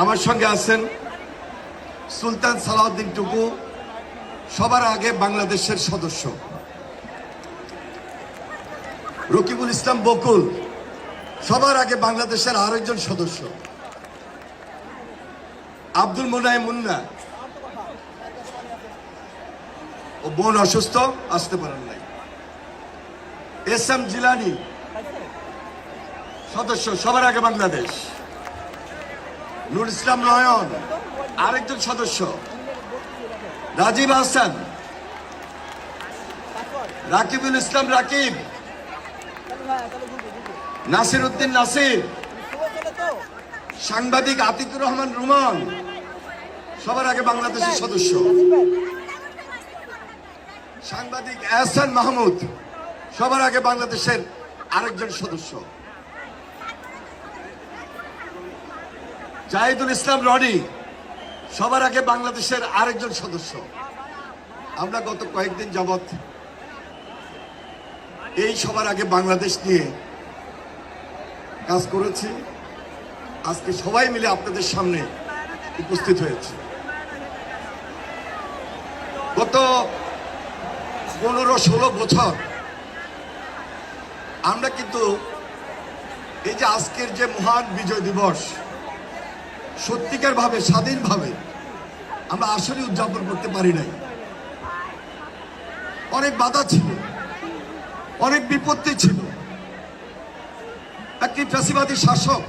আমার সঙ্গে আছেন সুলতান সালাউদ্দিন টুকু, সবার আগে বাংলাদেশের সদস্য। রকিবুল ইসলাম বকুল, সবার আগে বাংলাদেশের আরেকজন সদস্য। আব্দুল মোনায় মুন্না। ও বোন অসুস্থ, আসতে পারেন নাই। S M Jilani. সদস্য, সবার আগে বাংলাদেশ। নুর ইসলাম নয়ন, আরেকজন সদস্য। রাজীব হাসান, রাকিবুল ইসলাম রাকিব নাসির উদ্দিন নাসির, সাংবাদিক আতিকুর রহমান রুমান, সবার আগে বাংলাদেশের সদস্য। সাংবাদিক এহসান মাহমুদ, সবার আগে বাংলাদেশের আরেকজন সদস্য। জাহিদুল ইসলাম রনি সবার আগে বাংলাদেশের আরেকজন সদস্য। আমরা গত কয়েকদিন যাবৎ এই সবার আগে বাংলাদেশ নিয়ে কাজ করেছি। আজকে সবাই মিলে আপনাদের সামনে উপস্থিত হয়েছে। গত পনেরো ষোলো বছর আমরা কিন্তু এই যে আজকের যে মহান বিজয় দিবস সত্যিকার ভাবে স্বাধীনভাবে আমরা আসলে উদযাপন করতে পারি নাই। অনেক বাধা ছিল অনেক বিপত্তি ছিল। একটি ফ্যাসিবাদী শাসক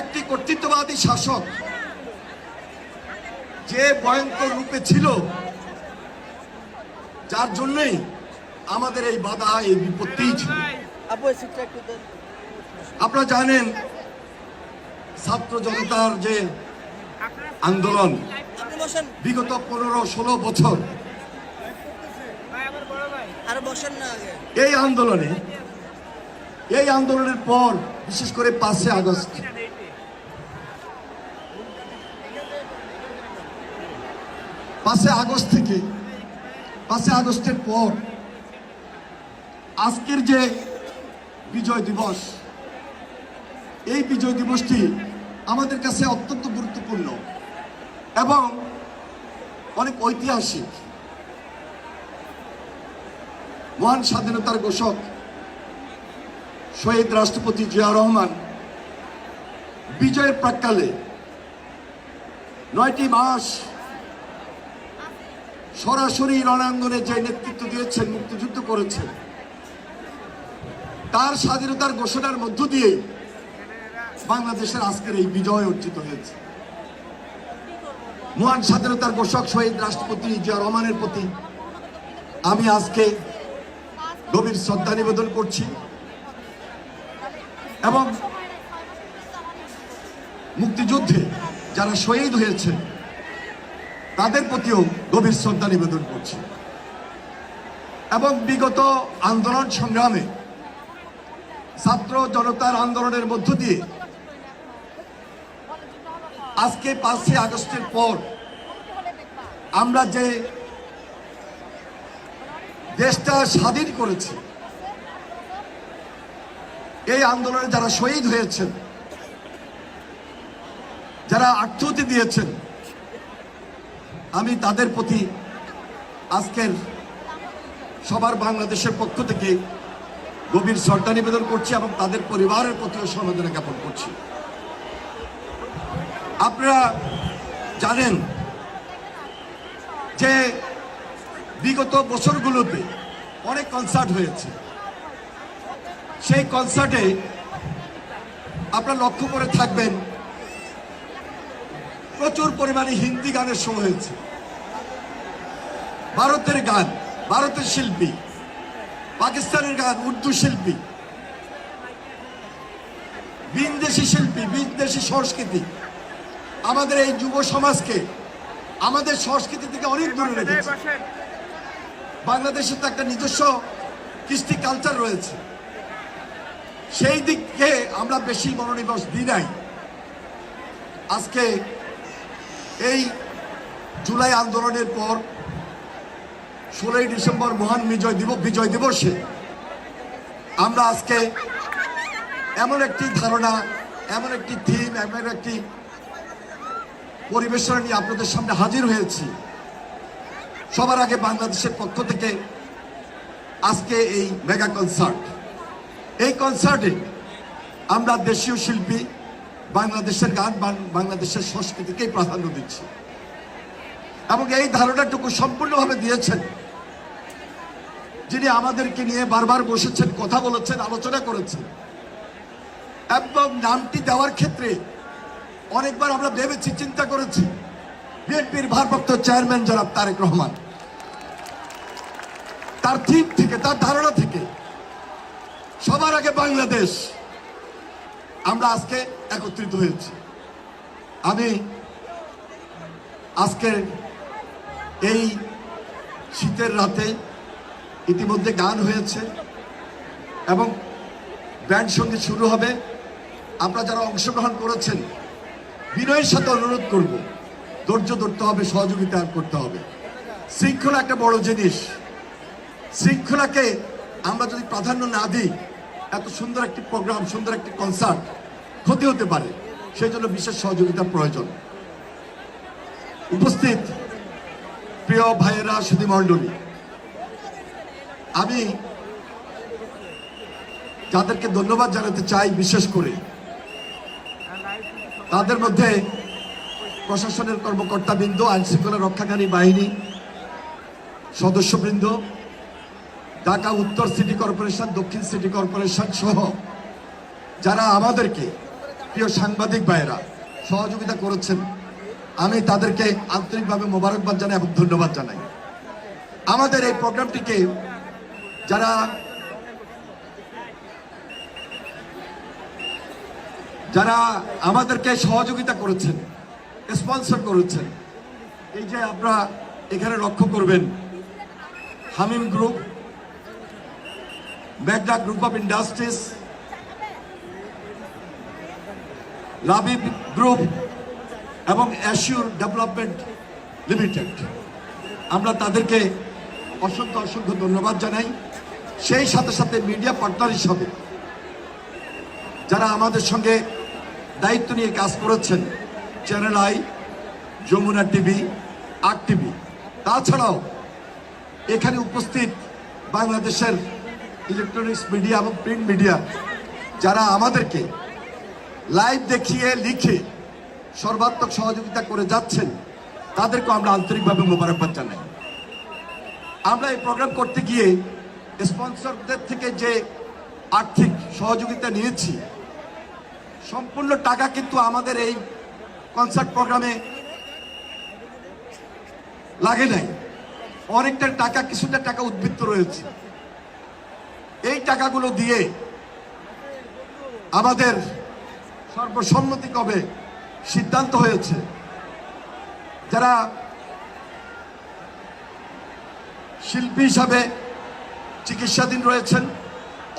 একটি কর্তৃত্ববাদী শাসক যে ভয়ঙ্কর রূপে ছিল যার জন্যই আমাদের এই বাধা এই বিপত্তি ছিল। আপনারা জানেন ছাত্র জনতার যে আন্দোলন বিগত পনেরো ষোলো বছর। এই আন্দোলনে এই আন্দোলনের পর বিশেষ করে পাঁচে আগস্ট পাঁচে আগস্ট থেকে পাঁচে আগস্টের পর আজকের যে বিজয় দিবস এই বিজয় দিবসটি আমাদের কাছে অত্যন্ত গুরুত্বপূর্ণ এবং অনেক ঐতিহাসিক। মহান স্বাধীনতার ঘোষক শহীদ রাষ্ট্রপতি জিয়া রহমান বিজয়ের প্রাক্কালে নয়টি মাস সরাসরি রণাঙ্গনে যে নেতৃত্ব দিয়েছেন, মুক্তিযুদ্ধ করেছেন, তার স্বাধীনতার ঘোষণার মধ্য দিয়ে বাংলাদেশের আজকের এই বিজয় অর্জিত হয়েছে। মহান স্বাধীনতার ঘোষক শহীদ রাষ্ট্রপতি জিয়া রহমানের প্রতি আমি আজকে গভীর শ্রদ্ধা নিবেদন করছি এবং মুক্তিযুদ্ধে যারা শহীদ হয়েছে তাদের প্রতিও গভীর শ্রদ্ধা নিবেদন করছি। এবং বিগত আন্দোলন সংগ্রামে ছাত্র জনতার আন্দোলনের মধ্য দিয়ে আজকে পাঁচই আগস্টের পর আমরা যে দেশটা স্বাধীন করেছি, এই আন্দোলনে যারা শহীদ হয়েছেন, যারা আত্মহতি দিয়েছেন, আমি তাদের প্রতি আজকের সবার বাংলাদেশের পক্ষ থেকে গভীর শ্রদ্ধা নিবেদন করছি এবং তাদের পরিবারের প্রতিও সমবেদনা জ্ঞাপন করছি। আপনারা জানেন যে বিগত বছরগুলোতে অনেক কনসার্ট হয়েছে। সেই কনসার্টে আপনারা লক্ষ্য করে থাকবেন, প্রচুর পরিমাণে হিন্দি গানের শো হয়েছে। ভারতের গান, ভারতের শিল্পী, পাকিস্তানের গান, উর্দু শিল্পী বিনদেশি শিল্পী, বিদেশি সংস্কৃতি আমাদের এই যুব সমাজকে আমাদের সংস্কৃতি থেকে অনেক দূরে রেখেছে। বাংলাদেশের তো একটা নিজস্ব কৃষ্টি কালচার রয়েছে। সেই দিককে আমরা বেশি মনোনিবেশ দিই নাই। আজকে এই জুলাই আন্দোলনের পর ষোলোই ডিসেম্বর মহান বিজয় দিবস বিজয় দিবসে আমরা আজকে এমন একটি ধারণা এমন একটি থিম এমন একটি পরিবেশনা নিয়ে আপনাদের সামনে হাজির হয়েছি। সবার আগে বাংলাদেশের পক্ষ থেকে আজকে এই মেগা কনসার্ট। এই কনসার্টে আমরা দেশীয় শিল্পী, বাংলাদেশের গান বাংলাদেশের সংস্কৃতিকেই প্রাধান্য দিচ্ছি। এবং এই ধারণাটুকু সম্পূর্ণভাবে দিয়েছেন। যিনি আমাদেরকে নিয়ে বারবার বসেছেন, কথা বলেছেন, আলোচনা করেছেন। এবং নামটি দেওয়ার ক্ষেত্রে অনেকবার আমরা ভেবেছি, চিন্তা করেছি। বিএনপির ভারপ্রাপ্ত চেয়ারম্যান জনাব তারেক রহমান। তার থিম থেকে, তার ধারণা থেকে, সবার আগে বাংলাদেশ। আমরা আজকে একত্রিত হয়েছি। আমি আজকে এই শীতের রাতে ইতিমধ্যে গান হয়েছে এবং ব্যান্ড সংগীত শুরু হবে। আপনারা যারা অংশগ্রহণ করেছেন বিনয়ের সাথে অনুরোধ করব, ধৈর্য ধরতে হবে, সহযোগিতা করতে হবে। শৃঙ্খলা একটা বড় জিনিস। শৃঙ্খলাকে আমরা যদি প্রাধান্য না দিই, এত সুন্দর একটি প্রোগ্রাম সুন্দর একটি কনসার্ট ক্ষতি হতে পারে। সেই জন্য বিশেষ সহযোগিতার প্রয়োজন। উপস্থিত প্রিয় ভাইয়েরা, সুধী মণ্ডলী, আমি যাদেরকে ধন্যবাদ জানাতে চাই, বিশেষ করে তাদের মধ্যে প্রশাসনের কর্মকর্তাবৃন্দ আইন শৃঙ্খলা রক্ষাকারী বাহিনী, সদস্যবৃন্দ, ঢাকা উত্তর সিটি কর্পোরেশন, দক্ষিণ সিটি কর্পোরেশন সহ যারা আমাদেরকে প্রিয় সাংবাদিক ভাইয়েরা সহযোগিতা করেছেন, আমি তাদেরকে আন্তরিকভাবে মোবারকবাদ জানাই এবং ধন্যবাদ জানাই। আমাদের এই প্রোগ্রামটিকে যারা যারা আমাদেরকে সহযোগিতা করেছেন স্পন্সর করেছেন, এই যে আপনারা এখানে লক্ষ্য করবেন, হামিম group ম্যাগডা group of industries Labib group এবং অ্যাসিওর ডেভেলপমেন্ট লিমিটেড আমরা তাদেরকে অসংখ্য অসংখ্য ধন্যবাদ জানাই। সেই সাথে সাথে মিডিয়া পার্টনার হিসাবে যারা আমাদের সঙ্গে দায়িত্ব নিয়ে কাজ করেছেন চ্যানেল আই যমুনা টিভি আট টিভি তাছাড়াও এখানে উপস্থিত বাংলাদেশের ইলেকট্রনিক্স মিডিয়া এবং প্রিন্ট মিডিয়া যারা আমাদেরকে লাইভ দেখিয়ে, লিখে সর্বাত্মক সহযোগিতা করে যাচ্ছেন তাদেরকে আমরা আন্তরিকভাবে মোবারকবাদ জানাই। আমরা এই প্রোগ্রাম করতে গিয়ে স্পন্সরদের থেকে যে আর্থিক সহযোগিতা নিয়েছি সম্পূর্ণ টাকা কিন্তু আমাদের এই কনসার্ট প্রোগ্রামে লাগে নাই। অনেকটা টাকা, কিছুটা টাকা উদ্বৃত্ত রয়েছে। এই টাকাগুলো দিয়ে আমাদের সর্বসম্মতি কবে সিদ্ধান্ত হয়েছে? যারা শিল্পী হিসাবে চিকিৎসাধীন রয়েছেন,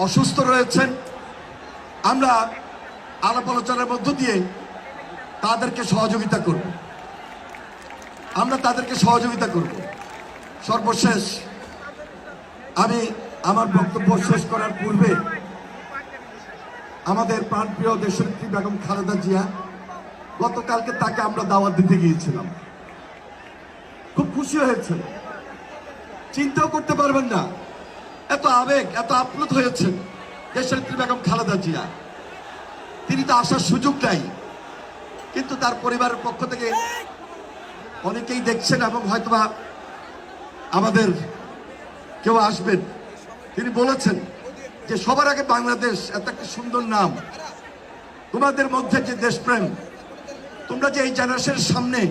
অসুস্থ রয়েছেন, আমরা আলাপ আলোচনার মধ্য দিয়ে তাদেরকে সহযোগিতা করব। আমরা তাদেরকে সহযোগিতা করব। সর্বশেষ, আমি আমার বক্তব্য শেষ করার পূর্বে আমাদের প্রাণপ্রিয় দেশনেত্রী বেগম খালেদা জিয়া গতকালকে তাকে আমরা দাওয়াত দিতে গিয়েছিলাম। খুব খুশি হয়েছে চিন্তাও করতে পারবেন না। এত আবেগ, এত আপ্লুত হয়েছেন দেশনেত্রী বেগম খালেদা জিয়া। তিনি তো আসার সুযোগ নাই। কিন্তু তার পরিবারের পক্ষ থেকে অনেকেই দেখছেন এবং হয়তোবা আমাদের কেউ আসবেন। তিনি বলেছেন যে সবার আগে বাংলাদেশ এত একটা সুন্দর নাম। তোমাদের মধ্যে যে দেশপ্রেম, তোমরা যে এই জেনারেশনের সামনে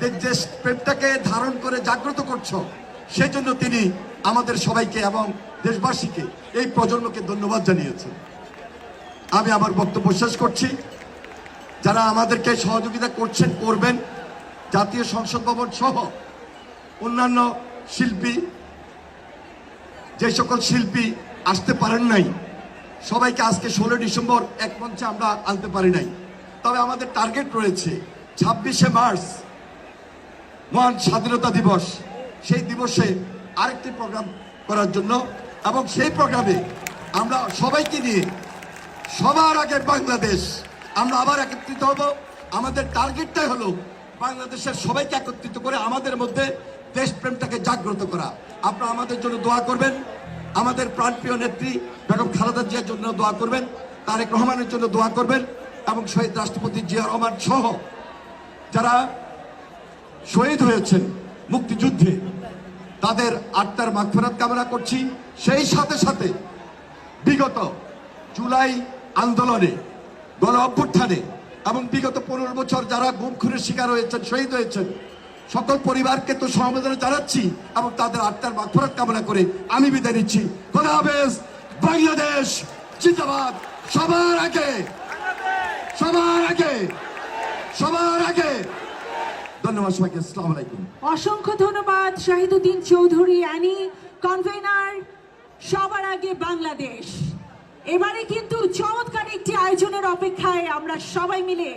যে দেশ প্রেমটাকে ধারণ করে জাগ্রত করছ সেই জন্য তিনি আমাদের সবাইকে এবং দেশবাসীকে এই প্রজন্মকে ধন্যবাদ জানিয়েছেন। আমি আমার বক্তব্য শেষ করছি। যারা আমাদেরকে সহযোগিতা করছেন, করবেন। জাতীয় সংসদ ভবন সহ অন্যান্য শিল্পী, যে সকল শিল্পী আসতে পারেন নাই, সবাইকে আজকে ষোলো ডিসেম্বর এক মঞ্চে আমরা আনতে পারি নাই। তবে আমাদের টার্গেট রয়েছে ছাব্বিশে মার্চ মহান স্বাধীনতা দিবস। সেই দিবসে আরেকটি প্রোগ্রাম করার জন্য এবং সেই প্রোগ্রামে আমরা সবাইকে নিয়ে সবার আগে বাংলাদেশ। আমরা আবার একত্রিত হব। আমাদের টার্গেটটাই হলো বাংলাদেশের সবাইকে একত্রিত করে আমাদের মধ্যে দেশপ্রেমটাকে জাগ্রত করা। আপনারা আমাদের জন্য দোয়া করবেন। আমাদের প্রাণপ্রিয় নেত্রী বেগম খালেদা জিয়ার জন্য দোয়া করবেন। তারেক রহমানের জন্য দোয়া করবেন। এবং শহীদ রাষ্ট্রপতি জিয়া রহমান সহ যারা শহীদ হয়েছেন মুক্তিযুদ্ধে, তাদের আত্মার মাগফেরাত কামনা করছি। সেই সাথে সাথে বিগত জুলাই আন্দোলনে গণ অভ্যুত্থানে এবং বিগত পনেরো বছর যারা গুম খুনের শিকার হয়েছেন, শহীদ হয়েছেন, সকল পরিবারকে তো সমবেদনা জানাচ্ছি এবং তাদের আত্মার মাগফেরাত কামনা করে আমি বিদায় নিচ্ছি। বাংলাদেশ জিন্দাবাদ। সবার আগে সবার আগে সবার আগে। ধন্যবাদ সবাইকে আলাইকুম। অসংখ্য ধন্যবাদ শাহিদুদ্দিন চৌধুরী, অ্যানি কনভেনার। সবার আগে বাংলাদেশ। এবারে কিন্তু চমৎকার একটি আয়োজনের অপেক্ষায় আমরা সবাই মিলে